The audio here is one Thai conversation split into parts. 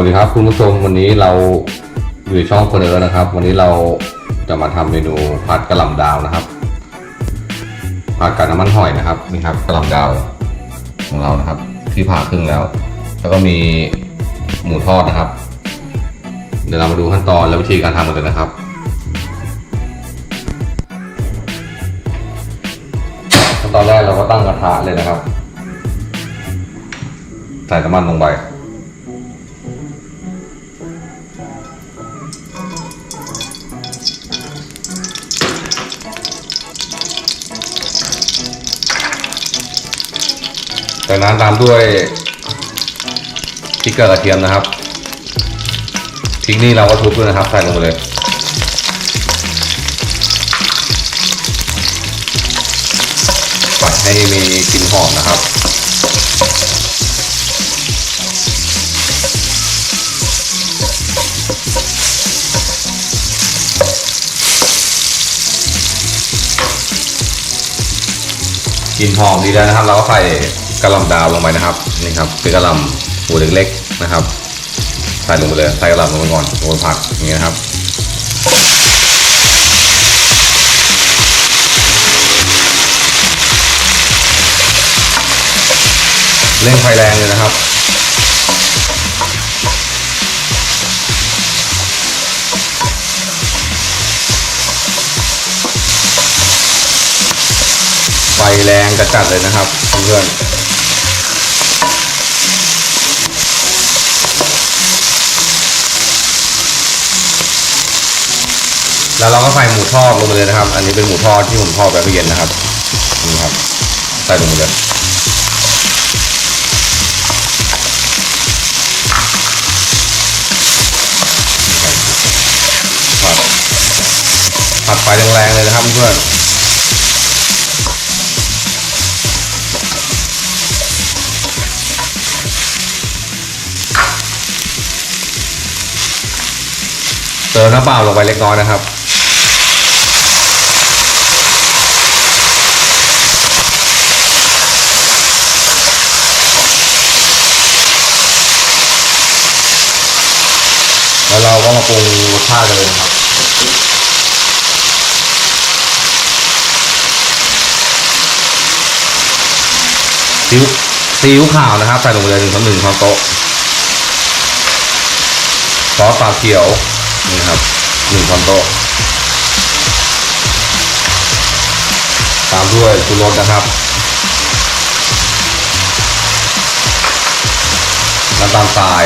วัสดีครับคุณผู้ชมวันนี้เราอยู่ช่องคนเออนะครับ วันนี้เราจะมาทำเมนูผัดกระหล่ำดาวนะครับผัดกับน้ำมันหอยนะครับนี่ครับกระหล่ำดาวของเรานะครับ ที่ผ่าครึ่งแล้ว แล้วก็มีหมูทอดนะครับ เดี๋ยวเรามาดูขั้นตอนและวิธีการทำกันเลยนะครับขั้นตอนแรกเราก็ตั้งกระทะเลยนะครับ ใส่น้ำมันลงไป จากนั้นตามด้วยพริกกับกระเทียมนะครับพริกนี่เราก็ทุบด้วยนะครับใส่ลงไปเลยปัดให้มีกลิ่นหอมนะครับกลิ่นหอมดีแล้วนะครับ เราก็ใส่ กระลำดาวลงไปนะครับนี่ครับเป็นกระลำหัวเล็กๆนะครับใส่ลงไปเลยใส่กระลำลงไปก่อนลงไปผัดอย่างเงี้ยนะครับเร่งไฟแรงเลยนะครับ ไฟแรงจัดๆเลยนะครับเพื่อน แล้วเราก็ใส่หมูทอดลงไปเลยนะครับ อันนี้เป็นหมูทอดที่ผมทอดไปเมื่อเย็นนะครับ นี่ครับ ใส่ลงไปเลยผัดผัดไฟแรงๆเลยนะครับเพื่อนเติมน้ำเปล่าลงไปเล็กน้อยนะครับ แล้วเราก็มาปรุงรสชาติกันเลยนะครับซีอิ๊วซีอิ๊วขาวนะครับใส่ลงไปเลยหนึ่งช้อนหนึ่งช้อนโต๊ะซอสปลาเขียวนี่ครับหนึ่งช้อนโต๊ะตามด้วยชูรสนะครับน้ำตาลทราย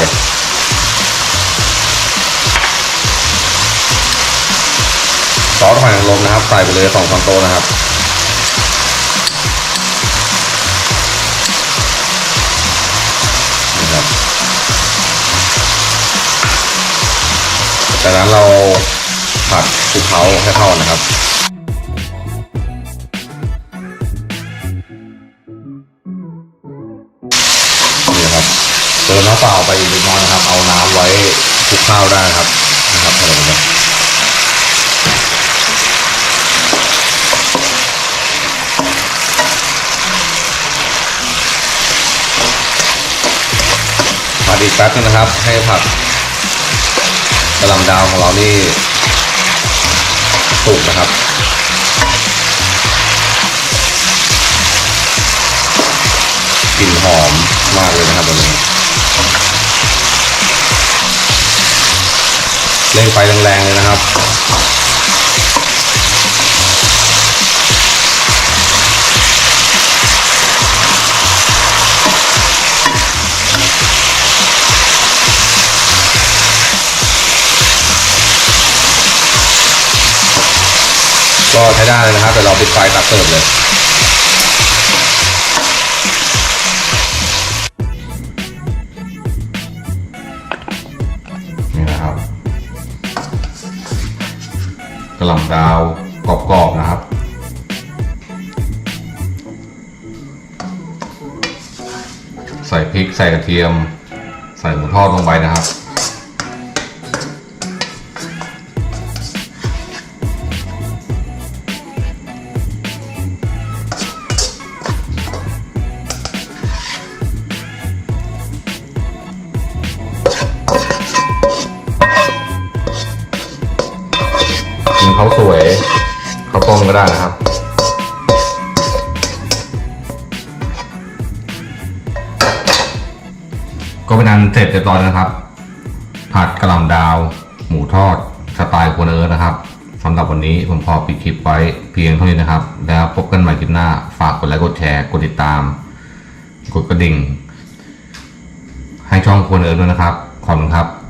ซอสหอยนางรมนะครับ ใส่ไปเลยสองช้อนโต๊ะนะครับนี่ครับจากนั้นเราผัดคลุกเคล้าให้เข้านะครับนี่ครับเติมน้ำเปล่าไปอีกเล็กน้อยนะครับ เอาน้ำไว้คลุกข้าวได้ครับนะครับให้เราดู ผัดอีกแป๊บนึงนะครับ ให้ผักกระหลำดาวของเรานี่สุกนะครับกลิ่นหอมมากเลยนะครับวันนี้เร่งไฟแรงๆเลยนะครับ ก็ใช้ได้เลยนะครับเดี๋ยวเราปิดไฟตัดเสิร์ฟเลย นี่นะครับกระหล่ำดาวกรอบๆนะครับใส่พริกใส่กระเทียม ใส่หมูทอดลงไปนะครับ เข้าวยเขาต้มก็ได้นะครับ ก็เป็นอันเสร็จเรียบร้อยนะครับ ผัดกระหล่ำดาว หมูทอดสไตล์ครัวเอิร์นะครับสำหรับวันนี้ผมขอปิดคลิปไว้เพียงเท่านี้นะครับ แล้วพบกันใหม่คลิปหน้า ฝากกดไลค์กดแชร์กดติดตาม กดกระดิ่ง ให้ช่องครัวเอิร์ด้วยนะครับ ขอบคุณครับ